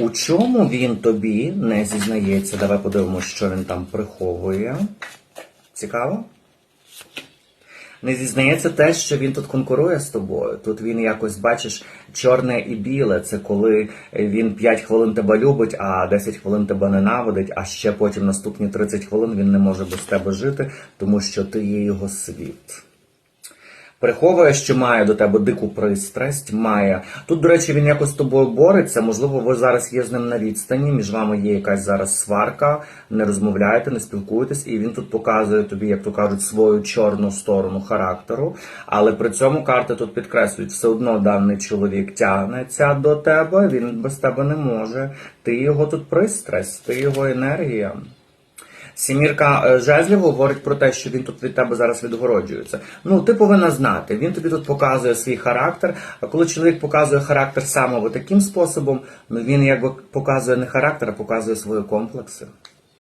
У чому він тобі не зізнається? Давай подивимося, що він там приховує. Цікаво? Не зізнається те, що він тут конкурує з тобою. Тут він якось бачиш чорне і біле. Це коли він 5 хвилин тебе любить, а 10 хвилин тебе ненавидить, а ще потім наступні 30 хвилин він не може без тебе жити, тому що ти є його світ. Приховує, що має до тебе дику пристрасть, має. Тут, до речі, він якось з тобою бореться. Можливо, ви зараз є з ним на відстані, між вами є якась зараз сварка, не розмовляєте, не спілкуєтесь, і він тут показує тобі, як то кажуть, свою чорну сторону характеру. Але при цьому карти тут підкреслюють, все одно даний чоловік тягнеться до тебе, він без тебе не може. Ти його тут пристрасть, ти його енергія. Сімірка е, жезлів говорить про те, що він тут від тебе зараз відгороджується. Ну, ти повинна знати, він тобі тут показує свій характер. А коли чоловік показує характер саме таким способом, ну він якби показує не характер, а показує свої комплекси.